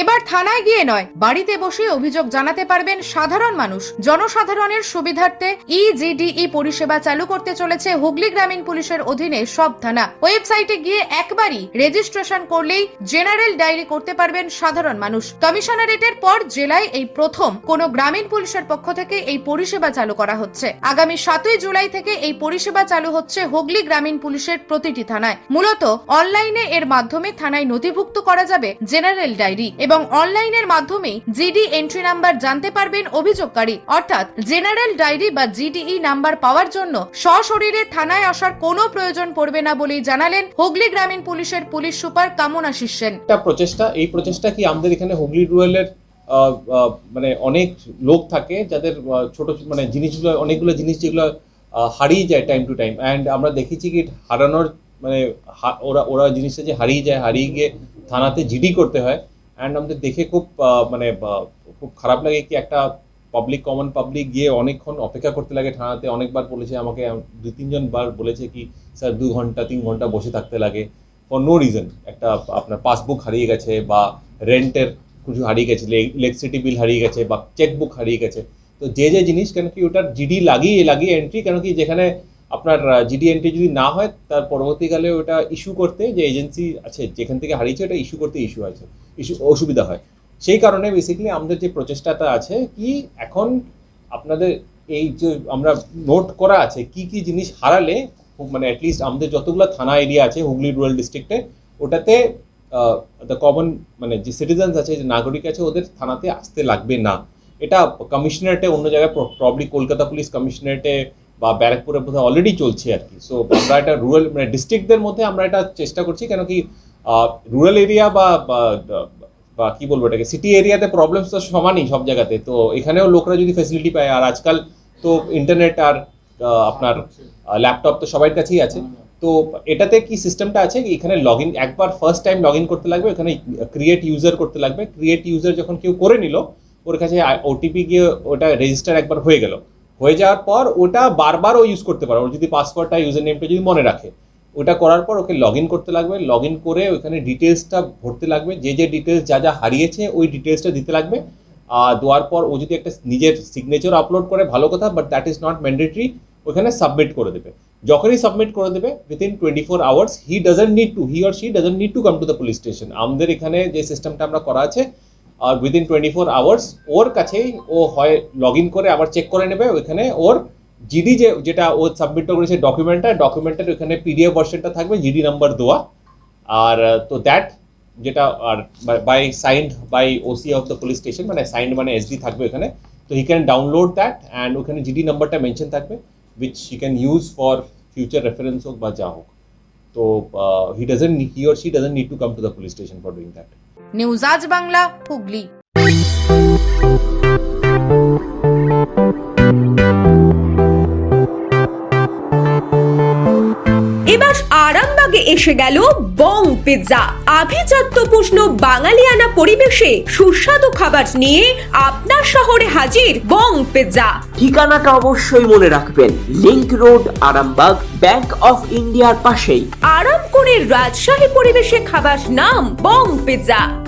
এবার থানায় গিয়ে নয়, বাড়িতে বসে অভিযোগ জানাতে পারবেন সাধারণ মানুষ। জনসাধারণের সুবিধার্থে ইজিডিই পরিষেবা চালু করতে চলেছে হুগলি গ্রামীণ পুলিশের অধীনে সব থানা। ওয়েবসাইটে গিয়ে একবারই রেজিস্ট্রেশন করলেই জেনারেল ডায়েরি করতে পারবেন সাধারণ মানুষ। কমিশনারেটের পর জেলায় এই প্রথম। কোন গ্রামীণ পুলিশের পক্ষ থেকে এই পরিষেবা চালু করা হচ্ছে। আগামী সাতই জুলাই থেকে এই পরিষেবা চালু হচ্ছে হুগলি গ্রামীণ পুলিশের প্রতিটি থানায়। মূলত অনলাইনে এর মাধ্যমে থানায় নথিভুক্ত করা যাবে জেনারেল ডায়েরি। এবং অনলাইনের মাধ্যমেই জিডি এন্ট্রি নাম্বার জানতে পারবেন অভিযোগকারী। অর্থাৎ জেনারেল ডায়েরি বা জিডিই নাম্বার পাওয়ার জন্য সশরীরে থানায় আসার কোনো প্রয়োজন পড়বে না বলেই জানালেন হুগলি গ্রামীণ পুলিশের পুলিশ সুপার কামনা শিষ্যেন। প্রচেষ্টা এই প্রচেষ্টা কি আমাদের এখানে হুগলি আহ, মানে অনেক লোক থাকে যাদের ছোট মানে জিনিসগুলো অনেকগুলো জিনিস যেগুলো হারিয়ে যায় টাইম টু টাইম অ্যান্ড আমরা দেখেছি কি হারানোর মানে ওরা ওরা জিনিসটা যে হারিয়ে যায় হারিয়ে গিয়ে থানাতে জিডি করতে হয়। অ্যান্ড আমাদের দেখে খুব মানে খুব খারাপ লাগে কি একটা পাবলিক কমন পাবলিক গিয়ে অনেকক্ষণ অপেক্ষা করতে লাগে থানাতে। অনেকবার বলেছে আমাকে দুই তিনজন বার বলেছে কি, স্যার, দু ঘণ্টা, তিন ঘণ্টা বসে থাকতে লাগে। ফর নো রিজন একটা আপনার পাসবুক হারিয়ে গেছে বা রেন্টের কিছু হারিয়ে গেছে ইলেকট্রিসিটি বিল হারিয়ে গেছে বা চেকবুক হারিয়ে গেছে। তো যে যে জিনিস, কেন কি ওটার জিডি লাগিয়ে লাগিয়ে এন্ট্রি কেন কি যেখানে আপনার জিডি এন্ট্রি যদি না হয়, তার পরবর্তীকালে ওটা ইস্যু করতে যে এজেন্সি আছে, যেখান থেকে হারিয়েছে, ওটা ইস্যু করতে ইস্যু আছে অসুবিধা হয়। সেই কারণে বেসিক্যালি আমাদের যে প্রচেষ্টাটা আছে কি এখন আপনাদের এই যে আমরা নোট করা আছে কি কি জিনিস হারালে মানে অ্যাটলিস্ট আমাদের যতগুলো থানা এরিয়া আছে, হুগলি রুরাল ডিস্ট্রিক্টে ওটাতে দ্য কমন মানে যে সিটিজেন্স আছে, যে নাগরিক আছে, ওদের থানাতে আসতে লাগবে না। এটা কমিশনারেটে অন্য জায়গায় প্রবলি কলকাতা পুলিশ কমিশনারেটে বা ব্যারাকপুরে বোধহয় অলরেডি চলছে আর কি। সো আমরা এটা রুরাল মানে ডিস্ট্রিক্টদের মধ্যে আমরা এটা চেষ্টা করছি কেন কি রুরাল এরিয়া বা, বা- কি বলব এটাকে? সিটি এরিয়াতে প্রবলেমস তো সমানই সব জায়গাতে। তো এখানেও লোকরা যদি ফেসিলিটি পায়, আর আজকাল তো ইন্টারনেট আর আপনার ল্যাপটপ তো সবার কাছেই আছে। তো এটাতে কি সিস্টেমটা আছে? এখানে লগ ইন একবার ফার্স্ট টাইম লগ ইন করতে লাগবে এখানে ক্রিয়েট ইউজার করতে লাগবে। ক্রিয়েট ইউজার যখন কেউ করে নিল, ওর কাছে ওটিপি গিয়ে ওটা রেজিস্টার একবার হয়ে গেল। হয়ে যাওয়ার পর ওটা বারবার ও ইউজ করতে পারে। ওর যদি পাসওয়ার্ডটা ইউজার নেমটা যদি মনে রাখে। ওটা করার পর ওকে লগ করতে লাগবে। লগ করে ওখানে ডিটেলসটা ভরতে লাগবে। যে যে ডিটেলস যা যা হারিয়েছে, ওই ডিটেলসটা দিতে লাগবে। আর দেওয়ার পর ও যদি একটা নিজের সিগনেচার আপলোড করে, ভালো কথা but that is not mandatory ওখানে সাবমিট করে দেবে। যখনই সাবমিট করে দেবে within twenty four hours he doesn't need to he or she doesn't need to come to the police station আমাদের এখানে যে সিস্টেমটা আমরা করা আছে, আর উইদিন টোয়েন্টি ফোর আওয়ার্স ওর কাছেই ও হয় লগ ইন করে, আবার চেক করে নেবে, ওইখানে ওর জিডি যে যেটা ও সাবমিট করেছে ডকুমেন্টটা ডকুমেন্টের ওখানে পিডিএফ ভার্সনটা থাকবে জিডি নাম্বার দেওয়া। আর আহ, তো দ্যাট যেটা আর by signed by OC of the police station মানে সাইন্ড মানে এসডি থাকবে এখানে তো he can download that and ওখানে জিডি নাম্বারটা মেনশন থাকবে which he can use for future reference হোক বা যা হোক। তো he doesn't he or she doesn't need to come to the police station for doing that news Aaj Bangla Hooghly এবার আরামবাগে এসে গেল বং পিৎজা। আভিজাত্য প্রশ্ন বাঙালিয়ানা পরিবেশে সুস্বাদু খাবার নিয়ে আপনার শহরে হাজির বং পিৎজা। ঠিকানাটা অবশ্যই মনে রাখবেন link road Arambagh bank of ইন্ডিয়ার পাশেই। আরাম করে রাজশাহী পরিবেশে খাবার নাম বং পিৎজা।